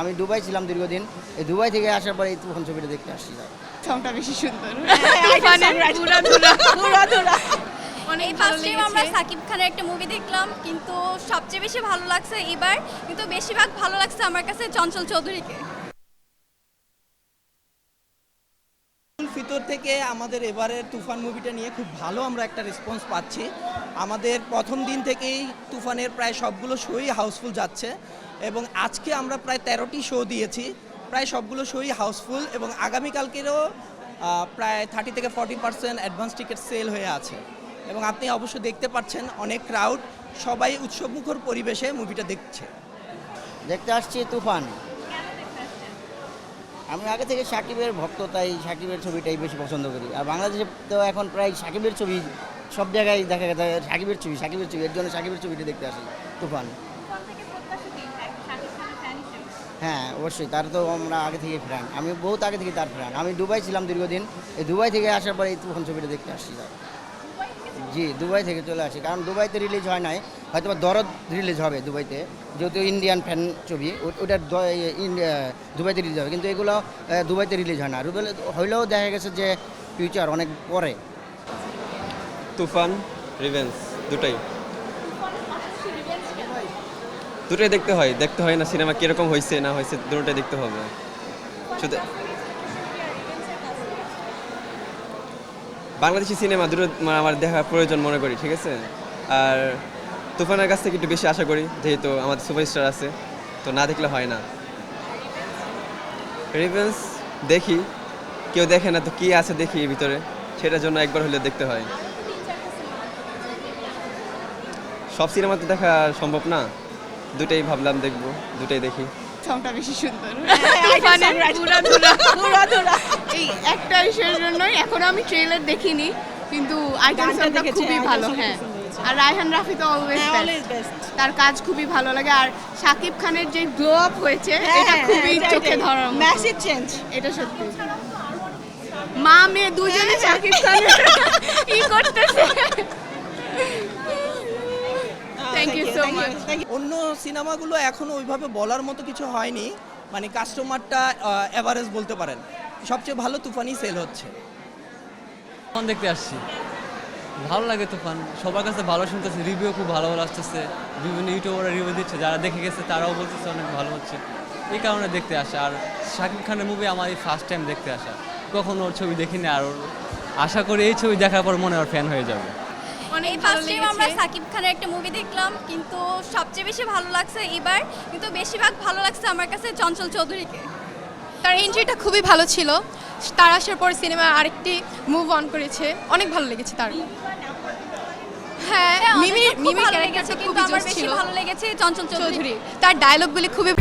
আমি দুবাই ছিলাম দীর্ঘদিন। এই দুবাই থেকে আসার পরে এই তুফান ছবিটা দেখতে আসছি সংটা বেশি সুন্দর। এই ফার্স্ট টাইম আমরা সাকিব খানের একটা মুভি দেখলাম কিন্তু সবচেয়ে বেশি ভালো লাগছে এবার কিন্তু বেশিরভাগ ভালো লাগছে আমার কাছে চঞ্চল চৌধুরীকে। ফিতর থেকে আমাদের এবারের তুফান মুভিটা নিয়ে খুব ভালো আমরা একটা রেসপন্স পাচ্ছি। আমাদের প্রথম দিন থেকেই তুফানের প্রায় সবগুলো শোই হাউসফুল যাচ্ছে এবং আজকে আমরা প্রায় তেরোটি শো দিয়েছি। প্রায় সবগুলো শোই হাউসফুল এবং আগামীকালকেরও প্রায় থার্টি থেকে forty percent advance ticket sale হয়ে আছে। এবং আপনি অবশ্য দেখতে পাচ্ছেন অনেক ক্রাউড সবাই উৎসবমুখর পরিবেশে মুভিটা দেখছে। দেখতে আসছি তুফান। আমি আগে থেকে সাকিবের ভক্ত তাই সাকিবের ছবিটাই বেশি পছন্দ করি। আর বাংলাদেশে তো এখন প্রায় সাকিবের ছবি সব জায়গায় দেখা গেছে সাকিবের ছবি সাকিবের ছবি। এর জন্য সাকিবের ছবিটা দেখতে আসি তুফান। হ্যাঁ অবশ্যই। তার তো আমরা আগে থেকে ফ্যান আমি বহুত আগে থেকে তার ফ্যান আমি দুবাই ছিলাম দীর্ঘদিন। এই দুবাই থেকে আসার পরে এই তুফান ছবিটা দেখতে আসছি। জি, দুবাই থেকে চলে আসি। কারণ দুবাইতে রিলিজ হয় নাই হয়তো দরদ রিলিজ হবে দুবাইতে, যেহেতু ইন্ডিয়ান ফ্যান ছবি ওটা দুবাইতে রিলিজ হবে। কিন্তু এগুলো দুবাইতে রিলিজ হয় না। রুবেল, হইলেও দেখা গেছে যে ফিউচার অনেক পরে। তুফান রিভেন্স দুটাই। দুটোই দেখতে হয়। দেখতে হয় না সিনেমা কীরকম হয়েছে না হয়েছে দুটোটাই দেখতে হবে। শুধু বাংলাদেশি সিনেমা দুটো মানে আমার দেখা প্রয়োজন মনে করি ঠিক আছে? আর তুফানের কাছ থেকে একটু বেশি আশা করি যেহেতু আমাদের সুপারস্টার আছে তো না দেখলে হয় না। রিভেন্স দেখি কেউ দেখে না তো কি আছে দেখি এর ভিতরে সেটার জন্য একবার হলে দেখতে হয়। সব সিনেমা তো দেখা সম্ভব না দুটাই ভাবলাম দেখব দুটাই দেখি। সংটা বেশি সুন্দর। এই একটা ইসের জন্যই। এখন আমি ট্রেলার দেখিনি কিন্তু আইটেম সংটা খুবই ভালো হ্যাঁ। আর রায়হান রাফি তো অলওয়েজ হ্যাঁ বেস্ট তার কাজ খুবই ভালো লাগে আর সাকিব খানের যে গ্লো আপ হয়েছে এটা খুবই চোখে ধরার মতো। ম্যাসিভ চেঞ্জ এটা সত্যি। মা মেয়ে দুজনে শাকিব খানের ই করতেছে। থ্যাংক ইউ সো মাচ অন্য সিনেমাগুলো এখনও ওইভাবে বলার মতো কিছু হয়নি মানে কাস্টমারটা অ্যাভারেজ বলতে পারেন। সবচেয়ে ভালো তুফানি সেল হচ্ছে। তুফান দেখতে আসছি। ভালো লাগে তুফান। সবার কাছে ভালো শুনতেছে রিভিউ খুব ভালো ভালো আসতেছে। বিভিন্ন ইউটিউবাররা রিভিউ দিচ্ছে যারা দেখে গেছে তারাও বলতেছে অনেক ভালো হচ্ছে। এই কারণে দেখতে আসা। আর শাকিব খানের মুভি আমার এই ফার্স্ট টাইম দেখতে আসা। কখনো ওর ছবি দেখিনি আর ওর আশা করি এই ছবি দেখার পর মনে ওর ফ্যান হয়ে যাবে। এই ফার্স্ট টাইম আমরা সাকিব খানের একটা মুভি দেখলাম কিন্তু সবচেয়ে বেশি ভালো লাগছে এবার কিন্তু বেশিরভাগ ভালো লাগছে আমার কাছে চঞ্চল চৌধুরীকে। তার এন্ট্রিটা খুবই ভালো ছিল। তার আসার পর সিনেমা আরেকটি মুভ অন করেছে। অনেক ভালো লেগেছে তার। হ্যাঁ মিমি মিমি ক্যারেক্টারটা খুবই জোশ ছিল। ভালো লেগেছে চঞ্চল চৌধুরী। চৌধুরী। তার ডায়লগগুলি খুবই